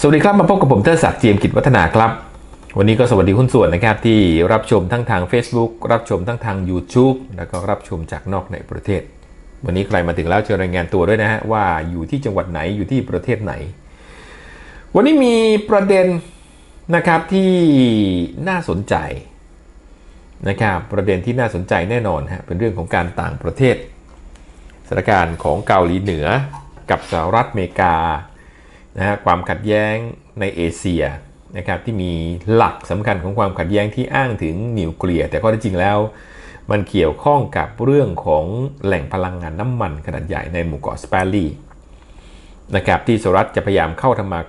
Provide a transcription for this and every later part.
สวัสดีครับมาพบกับผมเทอศักดิ์เจียมกิจวัฒนาครับ วันนี้ก็สวัสดีคุณส่วนนะครับที่รับชมทั้งทาง Facebook รับชมทั้งทาง YouTube แล้วก็รับชมจากนอกในประเทศ วันนี้ใครมาถึงแล้วเชิญรายงานตัวด้วยนะฮะว่าอยู่ที่จังหวัดไหนอยู่ที่ประเทศไหน วันนี้มีประเด็นนะครับที่น่าสนใจนะครับประเด็นที่น่าสนใจแน่นอนฮะเป็นเรื่องของการต่างประเทศสถานการณ์ของเกาหลีเหนือกับสหรัฐอเมริกา นะฮะความขัดแย้งในเอเชียนะครับที่มีหลักสำคัญของความขัดแย้งที่อ้างถึงนิวเคลียร์แต่ข้อท็จจริงแล้ว มันเกี่ยวข้องกับเรื่องของแหล่งพลังงานน้ำมันขนาดใหญ่ในหมู่เกาะสเปรลีนะครับที่สหรัฐจะพยายามเข้าทำมา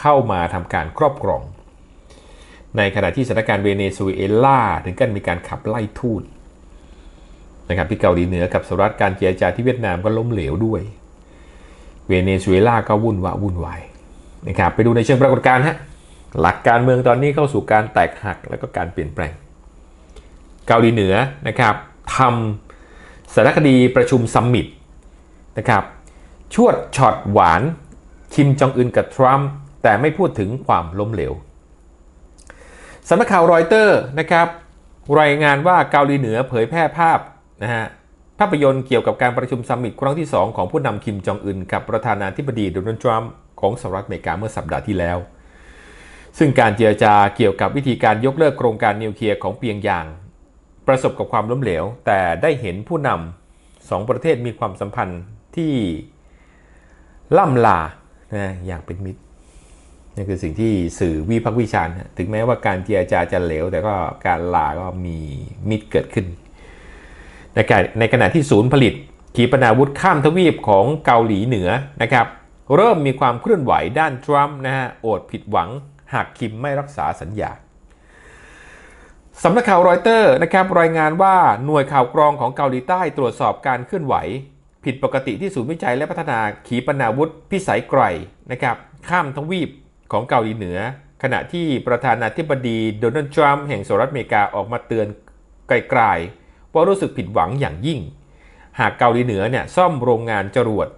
เข้ามาทำการครอบครอง ในขณะที่สถานการณ์เวเนซุเอลาถึงกันมีการขับไล่ทูตนะครับที่เกาหลีเหนือกับสหรัฐการเจรจาที่เวียดนามก็ล้มเหลวด้วย เวเนซุเอลาก็วุ่นวะวุ่นวายนะครับไปดูในเชิงปรากฏการณ์ฮะหลักการเมืองตอนนี้เข้าสู่การแตกหักแล้วก็การเปลี่ยนแปลง เกาหลีเหนือนะครับทำสารคดีประชุมซัมมิตนะครับชวดช็อตหวานคิมจองอึนกับทรัมป์แต่ไม่พูดถึงความล้มเหลวสำนักข่าวรอยเตอร์นะครับรายงานว่าเกาหลีเหนือเผยแพร่ภาพนะฮะ ภาพยนตร์เกี่ยวกับการประชุมซัมมิตครั้งที่ 2 ของผู้นำคิมจองอึนกับประธานาธิบดีโดนัลด์ทรัมป์ของสหรัฐอเมริกาเมื่อสัปดาห์ที่แล้ว ซึ่งการเจรจาเกี่ยวกับวิธีการยกเลิกโครงการนิวเคลียร์ของเปียงยาง ประสบกับความล้มเหลว แต่ได้เห็นผู้นำสองประเทศมีความสัมพันธ์ที่ล่ำลานะอย่างเป็นมิตรนี่คือสิ่งที่สื่อวิพากษ์วิจารณ์ถึงแม้ว่าการเจรจาจะเหลว แต่ก็การลาก็มีมิตรเกิดขึ้น ในขณะในขณะที่ศูนย์ผลิต ขีปนาวุธข้ามทวีปของเกาหลีเหนือนะครับเริ่มมีความเคลื่อนไหวด้านทรัมป์นะฮะโอดผิดหวัง หากคิมไม่รักษาสัญญาสำนักข่าวรอยเตอร์นะครับรายงานว่าหน่วยข่าวกรองของเกาหลีใต้ตรวจสอบการเคลื่อนไหว ผิดปกติที่ศูนย์วิจัยและพัฒนาขีปนาวุธพิสัยไกลนะครับข้ามทวีปของเกาหลีเหนือ ขณะที่ประธานาธิบดีโดนัลด์ทรัมป์แห่งสหรัฐอเมริกาออกมาเตือนไกลๆ ว่ารู้สึกผิดหวังอย่างยิ่ง หากเกาหลีเหนือเนี่ยซ่อมโรงงานจรวด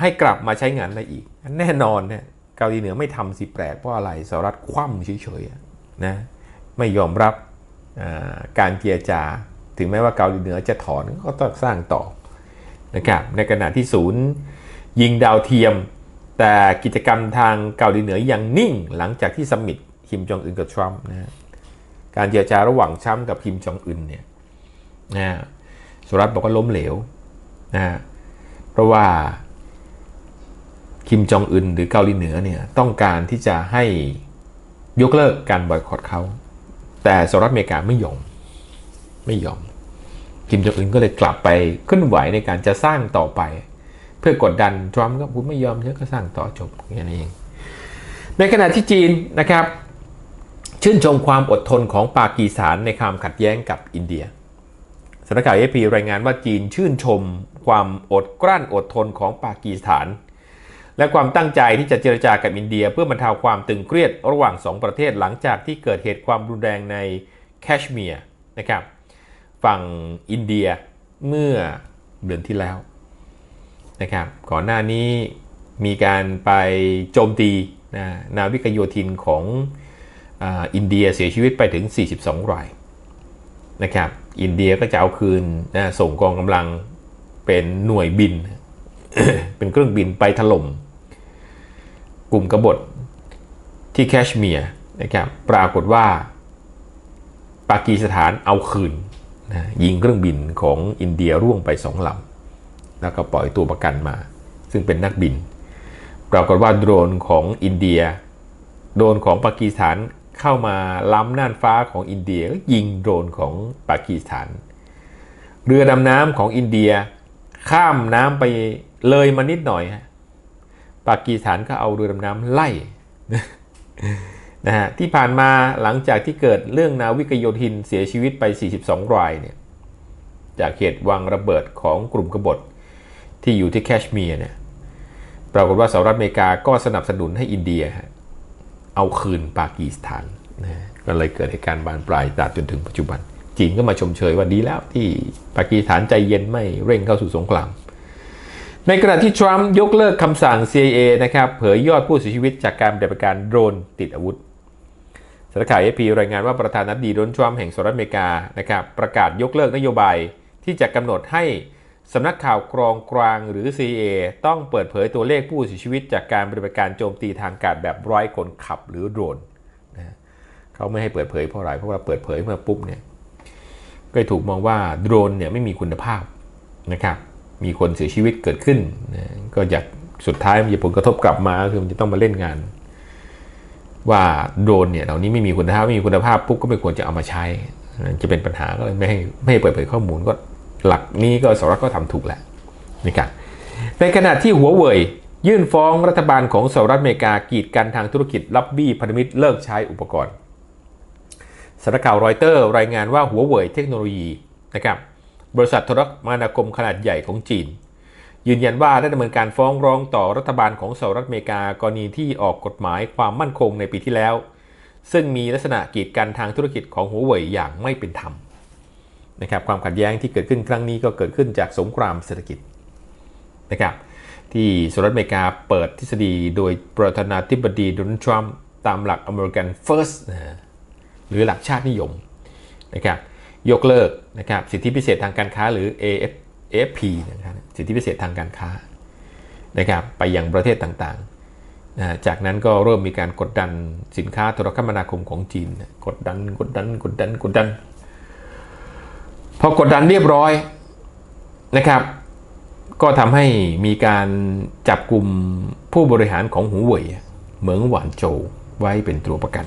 ให้กลับมาใช้งานได้อีก แน่นอนเนี่ยเกาหลีเหนือไม่ทำสิแปลกเพราะอะไรสหรัฐคว่ำเฉยๆนะไม่ยอมรับการเจรจา ถึงแม้ว่าเกาหลีเหนือจะถอนก็ต้องสร้างต่อนะครับในขณะที่ศูนย์ยิงดาวเทียม แต่กิจกรรมทางเกาหลีเหนือยังนิ่งหลังจากที่สมิตคิมจองอึนกับทรัมป์นะการเจรจาระหว่างทรัมป์กับคิมจองอึนเนี่ย นะสหรัฐบอกว่าล้มเหลวนะเพราะว่าคิมจองอึนหรือเกาหลีเหนือเนี่ยต้องการที่จะให้ยกเลิกการบอยคอรตเขา แต่สหรัฐอเมริกาไม่ยอมไม่ยอมคิมจองอึนก็เลยกลับไปเคลื่อนไหวในการจะสร้างต่อไป เพื่อกดดันทรัมป์ก็พูดไม่ยอมเยอะก็สร้างต่อจบแค่างนั้เองในขณะที่จีนนะครับ ชื่นชมความอดทนของปากีสถานในความขัดแย้งกับอินเดีย สำนักข่าวเอพีรายงานว่าจีนชื่นชม ความอดกลั้นอดทนของปากีสถาน และความตั้งใจที่จะเจรจากับอินเดีย เพื่อบรรเทาความตึงเครียดระหว่างสองประเทศหลังจากที่เกิดเหตุความรุนแรงในแคชเมียร์นะครับฝั่งอินเดียเมื่อเดือนที่แล้วนะครับก่อนหน้านี้มีการไปโจมตีนะนาวิกโยธินของออินเดียเสียชีวิตไปถึง 42 รายนะครับ อินเดียก็จะเอาคืนนะส่งกองกำลังเป็นหน่วยบิน เป็นเครื่องบินไปถล่มกลุ่มกบฏที่แคชเมียร์นะครับปรากฏว่าปากีสถานเอาคืนนะยิงเครื่องบินของอินเดียร่วงไปสองลำแล้วก็ปล่อยตัวประกันมา ซึ่งเป็นนักบิน ปรากฏว่าโดรนของอินเดีย โดรนของปากีสถาน เข้ามาล้ำน่านฟ้าของอินเดียก็ยิงโดรนของปากีสถาน เรือดำน้ำของอินเดีย ข้ามน้ำไปเลยมานิดหน่อยฮะปากีสถานก็เอาเรือดำน้ำไล่นะฮะที่ผ่านมาหลังจากที่เกิดเรื่องนาวิกโยธินเสียชีวิตไป 42 รายเนี่ยจากเหตุวางระเบิดของกลุ่มกบฏที่อยู่ที่แคชเมียร์เนี่ยปรากฏว่าสหรัฐอเมริกาก็สนับสนุนให้อินเดียฮะ เอาคืนปากีสถานนะก็เลยเกิดเหตุการณ์บานปลายตราบจนถึงปัจจุบัน จีนก็มาชมเชยว่าดีแล้วที่ปากีสถานใจเย็นไม่เร่งเข้าสู่สงคราม ในขณะที่ทรัมป์ยกเลิกคำสั่ง CIA นะครับเผยยอดผู้เสียชีวิตจากการปฏิบัติการโดรนติดอาวุธสารข่าวเอพีรายงานว่าประธานาธิบดีโดนทรัมป์แห่งสหรัฐอเมริกานะครับประกาศยกเลิกนโยบายที่จะกำหนดให้ สำนักข่าวกรองกลางหรือ CIA ต้องเปิดเผยตัวเลขผู้เสียชีวิตจากการปฏิบัติการโจมตีทางอากาศแบบร้อยคนขับหรือโดรนนะเขาไม่ให้เปิดเผยเพราะอะไรเพราะว่าเปิดเผยเมื่อปุ๊บเนี่ยก็ถูกมองว่าโดรนเนี่ยไม่มีคุณภาพนะครับ มีคนเสียชีวิตเกิดขึ้นนะก็อยากสุดท้ายมีผลกระทบกลับมาคือมันจะต้องมาเล่นงาน ว่าโดรนเนี่ยเหล่านี้ไม่มีคุณภาพไม่มีคุณภาพปุ๊บก็ไม่ควรจะเอามาใช้ จะเป็นปัญหาก็เลยไม่ให้ไม่ให้เปิดเผยข้อมูลก็ หลักนี้ก็สหรัฐก็ทำถูกแหละนะครับในขณะที่หัวเว่ยยื่นฟ้องรัฐบาลของสหรัฐอเมริกากีดกันทางธุรกิจรับบี้พันธมิตรเลิกใช้อุปกรณ์สารข่าวรอยเตอร์รายงานว่าหัวเว่ยเทคโนโลยีนะครับบริษัทโทรคมนาคมขนาดใหญ่ของจีน ยืนยันว่าได้ดำเนินการฟ้องร้องต่อรัฐบาลของสหรัฐอเมริกากรณีที่ออกกฎหมายความมั่นคงในปีที่แล้ว ซึ่งมีลักษณะกีดกันทางธุรกิจของหัวเว่ยอย่างไม่เป็นธรรม นะครับความขัดแย้งที่เกิดขึ้นครั้งนี้ก็เกิดขึ้นจากสงครามเศรษฐกิจนะครับที่สหรัฐอเมริกาเปิดทฤษฎีโดยประธานาธิบดีโดนัลด์ทรัมป์ตามหลัก American First นะหรือหลักชาตินิยมนะครับยกเลิกนะครับสิทธิพิเศษทางการค้าหรือ AF AFP นะครับสิทธิพิเศษทางการค้านะครับไปยังประเทศต่างๆนะจากนั้นก็เริ่มมีการกดดันสินค้าโทรคมนาคมของจีน กดดันกดดันกดดันกดดัน พอกดดันเรียบร้อยนะครับ ก็ทำให้มีการจับกลุ่มผู้บริหารของหูเว่ยเหมืองหวานโจวไว้เป็นตัวประกัน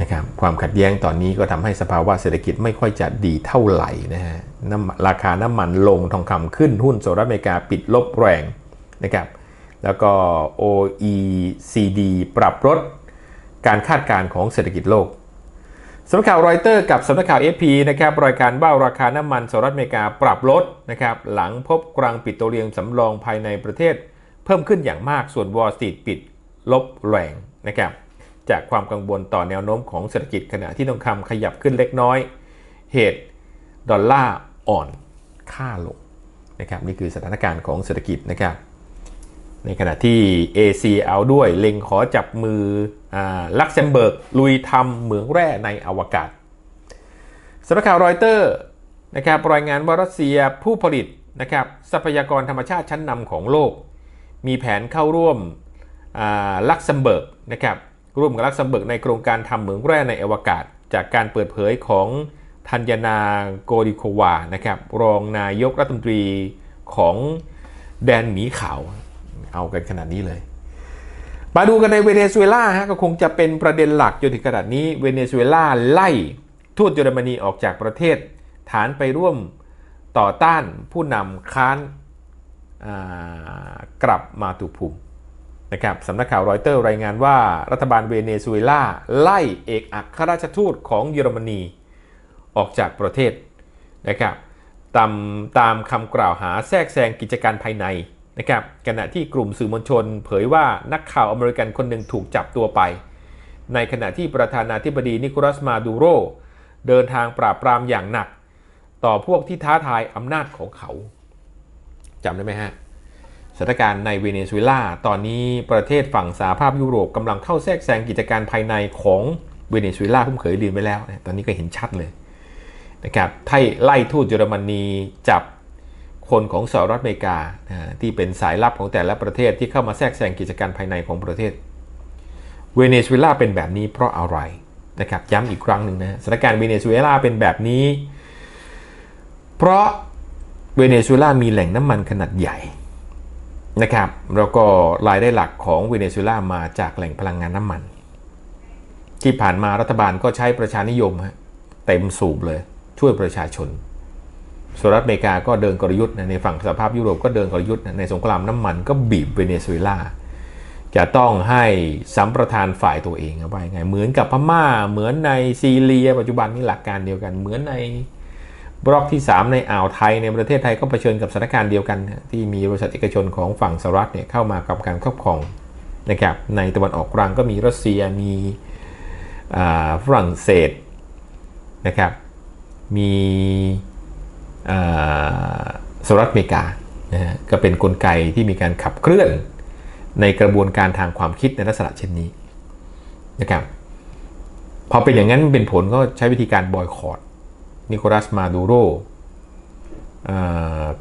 นะครับความขัดแย้งตอนนี้ก็ทำให้สภาวะเศรษฐกิจไม่ค่อยจะดีเท่าไหร่นะฮะน้ำราคาน้ำมันลงทองคำขึ้นหุ้นสหรัฐอเมริกาปิดลบแรงนะครับแล้วก็ OECD ปรับลดการคาดการณ์ของเศรษฐกิจโลก สำนักข่าวรอยเตอร์กับสำนักข่าว FP นะครับรายการว่าราคาน้ำมันสหรัฐอเมริกาปรับลดนะครับหลังพบกลางปิโตเลียมสำรองภายในประเทศ เพิ่มขึ้นอย่างมากส่วนวอลสตรีทปิดลบแรงนะครับจากความกังวลต่อแนวโน้มของเศรษฐกิจขณะที่ทองคำขยับขึ้นเล็กน้อย เหตุดอลลาร์อ่อนค่าลงนะครับนี่คือสถานการณ์ของเศรษฐกิจนะครับ ในขณะที่ AC เอาด้วยเล็งขอจับมือลักเซมเบิร์ก ลุยทำเหมืองแร่ในอวกาศสำนักข่าวรอยเตอร์นะครับรายงานว่ารัสเซียผู้ผลิตนะครับทรัพยากรธรรมชาติชั้นนำของโลก มีแผนเข้าร่วมลักเซมเบิร์กนะครับร่วมกับลักเซมเบิร์กในโครงการทำเหมืองแร่ในอวกาศ จากการเปิดเผยของธัญนาโกดิโควานะครับรองนายกรัฐมนตรีของแดนหมีขาว เอากันขนาดนี้เลย มาดูกันในเวเนซุเอลาฮะก็คงจะเป็นประเด็นหลักจนถึงขนาดนี้เวเนซุเอลาไล่ทูตเยอรมนีออกจากประเทศ ฐานไปร่วมต่อต้านผู้นำค้านกลับมาตุภูมินะครับสำนักข่าวรอยเตอร์รายงานว่ารัฐบาลเวเนซุเอลาไล่เอกอัครราชทูตของเยอรมนีออกจากประเทศนะครับตามตามคำกล่าวหาแทรกแซงกิจการภายใน นะครับขณะที่กลุ่มสื่อมวลชน เผยว่านักข่าวอเมริกันคนหนึ่งถูกจับตัวไป ในขณะที่ประธานาธิบดีนิโคลัสมาดูโรเดินทางปราบปรามอย่างหนัก ต่อพวกที่ท้าทายอำนาจของเขาจำได้ไหมฮะสถานการณ์ในเวเนซุเอลาตอนนี้ประเทศฝั่งสหภาพยุโรปกำลังเข้าแทรกแซงกิจการภายในของเวเนซุเอลาผมเคยเรียนไปแล้ว ตอนนี้ก็เห็นชัดเลยนะครับไทยไล่ทูตเยอรมนีจับ คนของสหรัฐอเมริกาที่เป็นสายลับของแต่ละประเทศที่เข้ามาแทรกแซงกิจการภายในของประเทศ เวเนซุเอลาเป็นแบบนี้เพราะอะไรนะครับย้ำอีกครั้งหนึ่งนะสถานการณ์เวเนซุเอลาเป็นแบบนี้ เพราะเวเนซุเอลามีแหล่งน้ำมันขนาดใหญ่นะครับแล้วก็รายได้หลักของเวเนซุเอลามาจากแหล่งพลังงานน้ำมัน ที่ผ่านมารัฐบาลก็ใช้ประชานิยมฮะเต็มสูบเลยช่วยประชาชน สหรัฐอเมริกาก็เดินกลยุทธ์ในฝั่งสหภาพยุโรปก็เดินกลยุทธ์ในสงครามน้ำมันก็บีบเวเนซุเอลาจะต้องให้สัมประธานฝ่ายตัวเองเอาไว้ไงเหมือนกับพม่าเหมือนในซีเรีย ปัจจุบันนี้หลักการเดียวกัน เหมือนในบล็อกที่ 3 ในอ่าวไทยในประเทศไทยก็เผชิญกับสถานการณ์เดียวกัน ที่มีบริษัทเอกชนของฝั่งสหรัฐเนี่ยเข้ามากับการครอบครองนะครับในตะวันออกกลางก็มีรัสเซียมีฝรั่งเศสนะครับมี สหรัฐอเมริกานะก็เป็นนกลไกที่มีการขับเคลื่อนในกระบวนการทางความคิดในลักษณะเช่นนี้นะครับพอเป็นอย่างนั้นเป็นผลก็ใช้วิธีการบอยคอรดนิโคลัสมาดูโร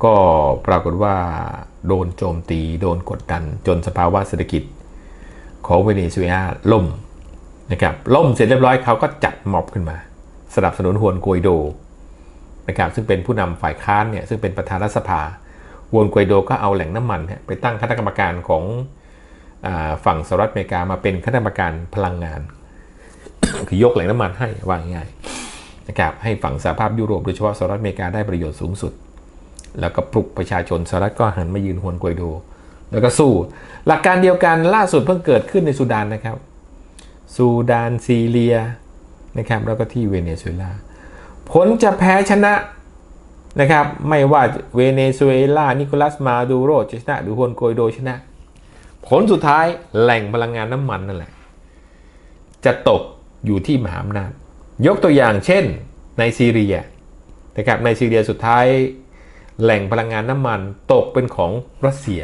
ก็ปรากฏว่าโดนโจมตี โดนกดดัน จนสภาวะเศรษฐกิจของเวเนซุเอลาล่มนะครับล่มเสร็จเรียบร้อยเขาก็จัดม็อบขึ้นมา สนับสนุนฮวนโกยโด นะครับซึ่งเป็นผู้นำฝ่ายค้านเนี่ยซึ่งเป็นประธานรัฐสภาฮวนโกยโดก็เอาแหล่งน้ำมันไปตั้งคณะกรรมการของฝั่งสหรัฐอเมริกามาเป็นคณะกรรมการพลังงาน คือยกแหล่งน้ำมันให้ว่าง่ายนะครับให้ฝั่งสหภาพยุโรปโดยเฉพาะสหรัฐอเมริกาได้ประโยชน์สูงสุด แล้วก็ปลุกประชาชนสหรัฐก็หันมายืนฮวนโกยโด แล้วก็สู้ หลักการเดียวกันล่าสุดเพิ่งเกิดขึ้นในซูดานนะครับซูดานซีเรียนะครับแล้วก็ที่เวเนซุเอลา ผลจะแพ้ชนะนะครับ ไม่ว่าเวเนซุเอลา นิโคลัสมาดูโรจะชนะหรือฮวนโกยโดชนะ ผลสุดท้ายแหล่งพลังงานน้ำมันนั่นแหละ จะตกอยู่ที่มหาอำนาจ ยกตัวอย่างเช่นในซีเรียนะครับในซีเรียสุดท้ายแหล่งพลังงานน้ำมันตกเป็นของรัสเซีย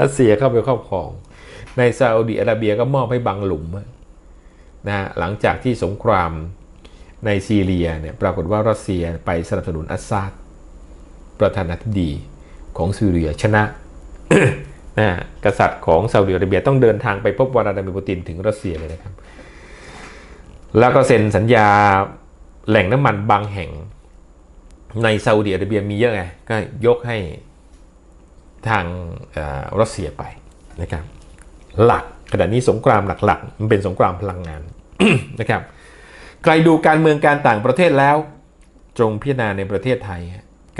รัสเซียเข้าไปครอบครอง ในซาอุดิอาระเบียก็มอบให้บังหลุมนะหลังจากที่สงคราม ในซีเรียเนี่ยปรากฏว่ารัสเซียไปสนับสนุนอัสซาดประธานาธิบดีของซีเรียชนะนะกษัตริย์ของซาอุดิอาระเบียต้องเดินทางไปพบวลาดิมีร์ปูตินถึงรัสเซียเลยนะครับ แล้วก็เซ็นสัญญาแหล่งน้ำมันบางแห่งในซาอุดิอาระเบียมีเยอะไงก็ยกให้ทางรัสเซียไปนะครับ หลักขณะนี้สงครามหลักๆมันเป็นสงครามพลังงานนะครับ ใครดูการเมืองการต่างประเทศแล้ว จงพิจารณาในประเทศไทย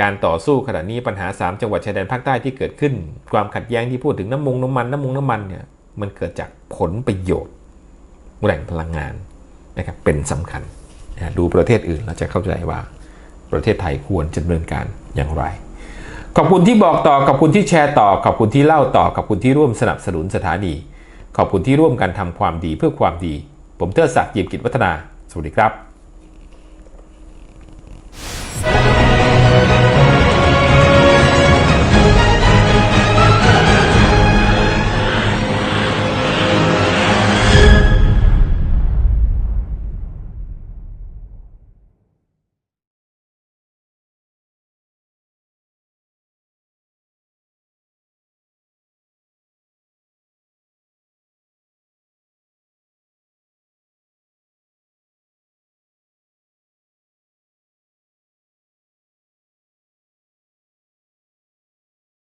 การต่อสู้ขณะนี้ปัญหา 3 จังหวัดชายแดนภาคใต้ที่เกิดขึ้น ความขัดแย้งที่พูดถึงน้ำมงน้ำมันน้ำมงน้ำมันเนี่ยมันเกิดจากผลประโยชน์ แหล่งพลังงานนะครับเป็นสำคัญนะดูประเทศอื่นเราจะเข้าใจว่าประเทศไทยควรจะดำเนินการอย่างไร ขอบคุณที่บอกต่อขอบคุณที่แชร์ต่อขอบคุณที่เล่าต่อขอบคุณที่ร่วมสนับสนุนสถานี ขอบคุณที่ร่วมกันทำความดีเพื่อความดี ผมเทิดศักดิ์ยี่ยมกิจวัฒนา สวัสดีครับ